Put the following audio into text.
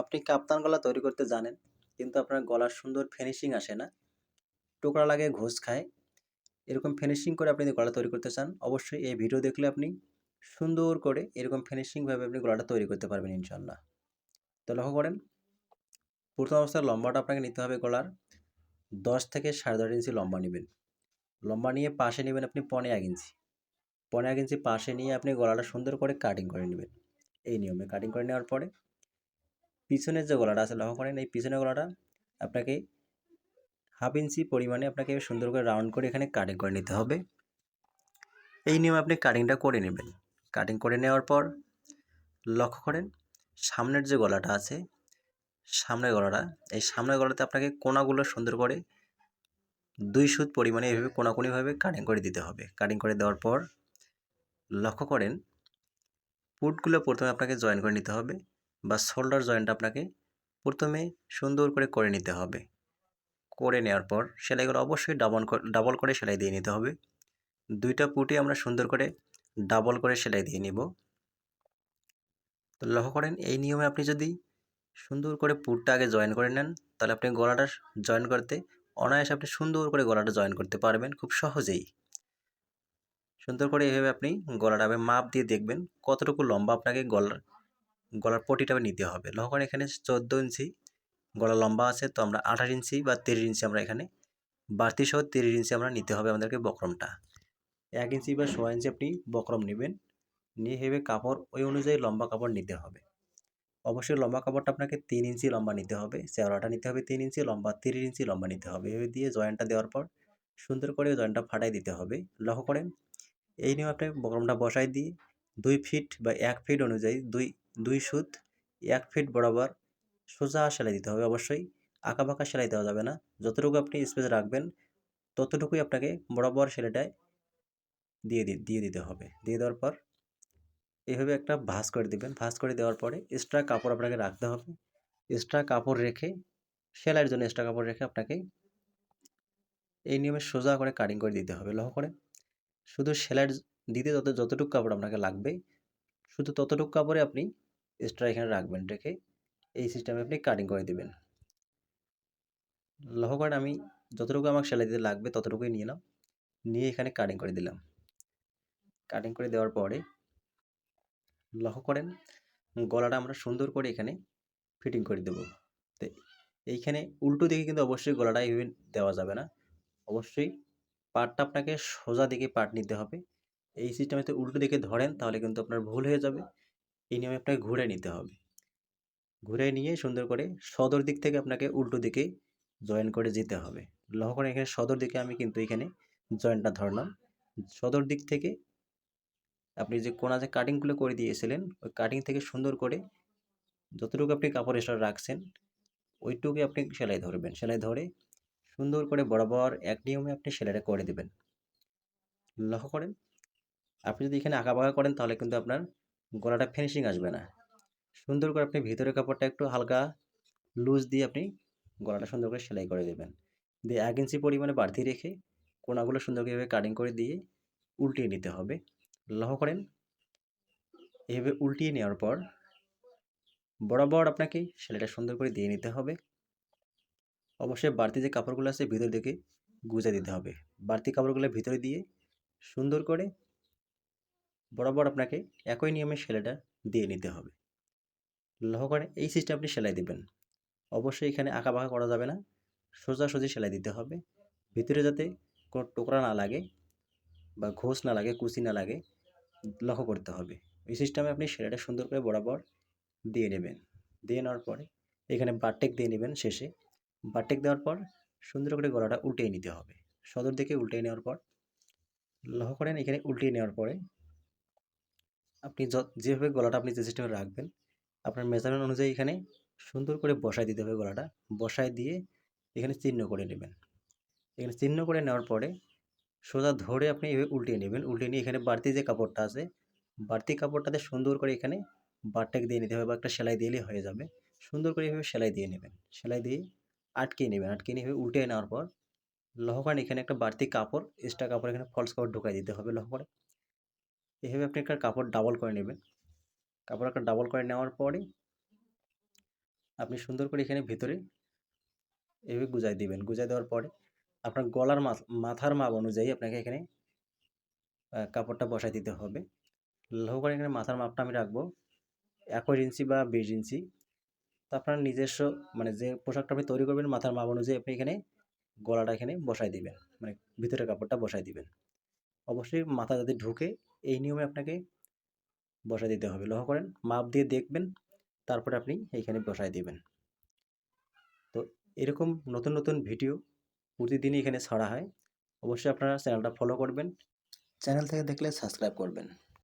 আপনি কাপ্তান গলা তৈরি করতে জানেন, কিন্তু আপনার গলার সুন্দর ফিনিশিং আসে না। টুকরা লাগে ঘুষ খায়। এরকম ফিনিশিং করে আপনি গলা তৈরি করতে চান, অবশ্যই এই ভিডিও দেখলে আপনি সুন্দর করে এরকম ফিনিশিংভাবে আপনি গলাটা তৈরি করতে পারবেন ইনশাল্লাহ তো লক্ষ্য করেন, প্রথম অবস্থায় লম্বাটা আপনাকে নিতে হবে গলার দশ থেকে সাড়ে দশ ইঞ্চি লম্বা নেবেন। লম্বা নিয়ে পাশে নেবেন আপনি পনে এক ইঞ্চি। পনে এক ইঞ্চি পাশে নিয়ে আপনি গলাটা সুন্দর করে কাটিং করে নেবেন। এই নিয়মে কাটিং করে নেওয়ার পরে পিছনের যে গলাটা আছে, লক্ষ্য করেন এই পিছনের গলাটা আপনাকে হাফ ইঞ্চি পরিমাণে আপনাকে সুন্দর করে রাউন্ড করে এখানে কাটিং করে নিতে হবে। এই নিয়মে আপনি কাটিংটা করে নেবেন। কাটিং করে নেওয়ার পর লক্ষ্য করেন সামনের যে গলাটা আছে, সামনের গলাটা, এই সামনের গলাতে আপনাকে কোনাগুলো সুন্দর করে দুই সুত পরিমাণে এভাবে কোনাকুনিভাবে কাটিং করে দিতে হবে। কাটিং করে দেওয়ার পর লক্ষ্য করেন পুটগুলো প্রথমে আপনাকে জয়েন করে নিতে হবে। বা শোল্ডার জয়েন্ট আপনাকে প্রথমে সুন্দর করে করে নিতে হবে। করে নেওয়ার পর সেলাইগুলো অবশ্যই ডাবল ডাবল করে সেলাই দিয়ে নিতে হবে। দুইটা পুটি আমরা সুন্দর করে ডাবল করে সেলাই দিয়ে নিব। তো লক্ষ্য করেন, এই নিয়মে আপনি যদি সুন্দর করে পুটটা আগে জয়েন করে নেন, তাহলে আপনি গলাটা জয়েন করতে অনায়াসে আপনি সুন্দর করে গলাটা জয়েন করতে পারবেন খুব সহজেই। সুন্দর করে এভাবে আপনি গলাটা মাপ দিয়ে দেখবেন কতটুকু লম্বা আপনাকে গলার গলার পটিটা নিতে হবে। করেন এখানে চোদ্দ ইঞ্চি, গলা লম্বা আছে তো আমরা আঠাশ ইঞ্চি বা তিরিশ ইঞ্চি আমরা এখানে বাড়তি সহ তিরিশ ইঞ্চি আমরা নিতে হবে আমাদেরকে বক্রমটা। এক ইঞ্চি বা সোয়া ইঞ্চি আপনি বক্রম নেবেন, নিয়ে হেবে কাপড় ওই অনুযায়ী লম্বা কাপড় নিতে হবে। অবশ্যই লম্বা কাপড়টা আপনাকে তিন ইঞ্চি লম্বা নিতে হবে চেওড়াটা নিতে হবে তিন ইঞ্চি, লম্বা তিরিশ ইঞ্চি, লম্বা নিতে হবে। এভাবে দিয়ে জয়েন্টটা দেওয়ার পর সুন্দর করে জয়েন্টটা ফাটাই দিতে হবে। লক্ষ্য করেন এই নিয়ে আপনি বক্রমটা বসাই দিয়ে দুই ফিট বা এক ফিট অনুযায়ী দুই দুই সুত এক ফিট বরাবর সোজা সেলাই দিতে হবে অবশ্যই। আঁকা বাঁকা সেলাই দেওয়া যাবে না। যতটুকু আপনি স্পেস রাখবেন, ততটুকুই আপনাকে বরাবর সেলাইটায় দিয়ে দিয়ে দিতে হবে। দিয়ে দেওয়ার পর এভাবে একটা ভাঁজ করে দিবেন। ভাঁজ করে দেওয়ার পরে এক্সট্রা কাপড় আপনাকে রাখতে হবে। এক্সট্রা কাপড় রেখে, সেলাইয়ের জন্য এক্সট্রা কাপড় রেখে আপনাকে এই নিয়মে সোজা করে কাটিং করে দিতে হবে। লক্ষ্য করে, শুধু সেলাইয়ের দিতে যত, যতটুকু কাপড় আপনাকে লাগবে, শুধু ততটুকু কাপড়ে আপনি এক্সট্রা এখানে রাখবেন, রেখে এই সিস্টেমে আপনি কাটিং করে দেবেন। লক্ষ্য করেন আমি যতটুকু আমাকে সেলাই দিতে লাগবে ততটুকুই নিয়ে নাও নিয়ে এখানে কাটিং করে দিলাম। কাটিং করে দেওয়ার পরে লক্ষ্য করেন গলাটা আমরা সুন্দর করে এখানে ফিটিং করে দেব। তো এইখানে উল্টো দিকে কিন্তু অবশ্যই গলাটা এইভাবে দেওয়া যাবে না। অবশ্যই পাটটা আপনাকে সোজা দিকে পাট নিতে হবে। এই সিস্টেমে তো উল্টো দিকে ধরেন, তাহলে কিন্তু আপনার ভুল হয়ে যাবে। এই নিয়মে আপনাকে ঘুরে নিতে হবে। ঘুরে নিয়ে সুন্দর করে সদর দিক থেকে আপনাকে উল্টো দিকে জয়েন করে যেতে হবে। লক্ষ্য করে এখানে সদর দিকে আমি কিন্তু এখানে জয়েন্টটা ধরলাম। সদর দিক থেকে আপনি যে কোনা যে কাটিংগুলো করে দিয়েছিলেন, ওই কাটিং থেকে সুন্দর করে যতটুকু আপনি কাপড় এসে রাখছেন, ওইটুকুই আপনি সেলাই ধরবেন। সেলাই ধরে সুন্দর করে বরাবর এক নিয়মে আপনি সেলাইটা করে দেবেন। লক্ষ্য করেন আপনি যদি এখানে আঁকা বাঁকা করেন, তাহলে কিন্তু আপনার গলাটা ফিনিশিং আসবে না। সুন্দর করে আপনি ভিতরের কাপড়টা একটু হালকা লুজ দিয়ে আপনি গলাটা সুন্দর করে সেলাই করে দেবেন। দিয়ে এক ইঞ্চি পরিমাণে বাড়তি রেখে কোনাগুলো সুন্দর করে কাটিং করে দিয়ে উল্টিয়ে নিতে হবে। লহ করেন, এভাবে উল্টিয়ে নেওয়ার পর বরাবর আপনাকে সেলাইটা সুন্দর করে দিয়ে নিতে হবে। অবশ্যই বাড়তি যে কাপড়গুলো আছে, ভিতর দিকে গুজে দিতে হবে। বাড়তি কাপড়গুলো ভিতরে দিয়ে সুন্দর করে বরাবর আপনাকে একই নিয়মে সেলাইটা দিয়ে নিতে হবে। লক্ষ্য করে এই সিস্টেম আপনি সেলাই দেবেন। অবশ্যই এখানে আঁকা বাঁকা করা যাবে না। সোজাসুজি সেলাই দিতে হবে। ভিতরে যাতে কোনো টোকরা না লাগে বা ঘোষ না লাগে, কুচি না লাগে, লক্ষ্য করতে হবে। এই সিস্টেমে আপনি সেলাইটা সুন্দর করে বরাবর দিয়ে নেবেন। দিয়ে নেওয়ার পরে এখানে বারটেক দিয়ে নেবেন শেষে। বারটেক দেওয়ার পর সুন্দর করে গলাটা উল্টিয়ে নিতে হবে। সদর দিকে উল্টিয়ে নেওয়ার পর লক্ষ্য করেন এখানে উল্টিয়ে নেওয়ার পরে আপনি যেভাবে গলাটা আপনি যে সিস্টেমে রাখবেন, আপনার মেজারমেন্ট অনুযায়ী এখানে সুন্দর করে বসায় দিতে হবে গলাটা। বসায় দিয়ে এখানে চিহ্ন করে নেবেন। এখানে চিহ্ন করে নেওয়ার পরে সোজা ধরে আপনি এভাবে উল্টিয়ে নেবেন। উল্টিয়ে নিয়ে এখানে বাড়তি যে কাপড়টা আছে, বাড়তি কাপড়টাতে সুন্দর করে এখানে বারটেক দিয়ে নিতে হবে বা একটা সেলাই দিলেই হয়ে যাবে। সুন্দর করে এভাবে সেলাই দিয়ে নেবেন। সেলাই দিয়ে আটকে নেবেন। আটকে নিয়ে উল্টে নেওয়ার পর লহকান এখানে একটা বাড়তি কাপড় এক্সট্রা কাপড় এখানে ফলস কাপড় ঢুকাই দিতে হবে লহ করে এভাবে আপনি একটা কাপড় ডাবল করে নেবেন কাপড় একটা ডাবল করে নেওয়ার পরে আপনি সুন্দর করে এখানে ভিতরে এভাবে গুজাই দিবেন গুজাই দেওয়ার পরে আপনার গলার মাথ, মাথার মাপ অনুযায়ী আপনাকে এখানে কাপড়টা বসায় দিতে হবে। লক্ষ্য করেন এখানে মাথার মাপটা আমি রাখব ২১ ইঞ্চি বা ২০ ইঞ্চি। তো আপনার নিজস্ব মানে যে পোশাকটা আপনি তৈরি করবেন মাথার মাপ অনুযায়ী আপনি এখানে গলাটা এখানে বসায় দিবেন। মানে ভিতরের কাপড়টা বসাই দিবেন। অবশ্যই মাথা যাতে ঢুকে এই নিয়মে আপনাকে বসায় দিতে হবে। লক্ষ্য করেন মাপ দিয়ে দেখবেন, তারপরে আপনি এইখানে বসায় দেবেন তো এরকম নতুন, নতুন ভিডিও প্রতিদিনই এখানে ছাড়া হয়। অবশ্যই আপনারা চ্যানেলটা ফলো করবেন। চ্যানেল থেকে দেখলে সাবস্ক্রাইব করবেন।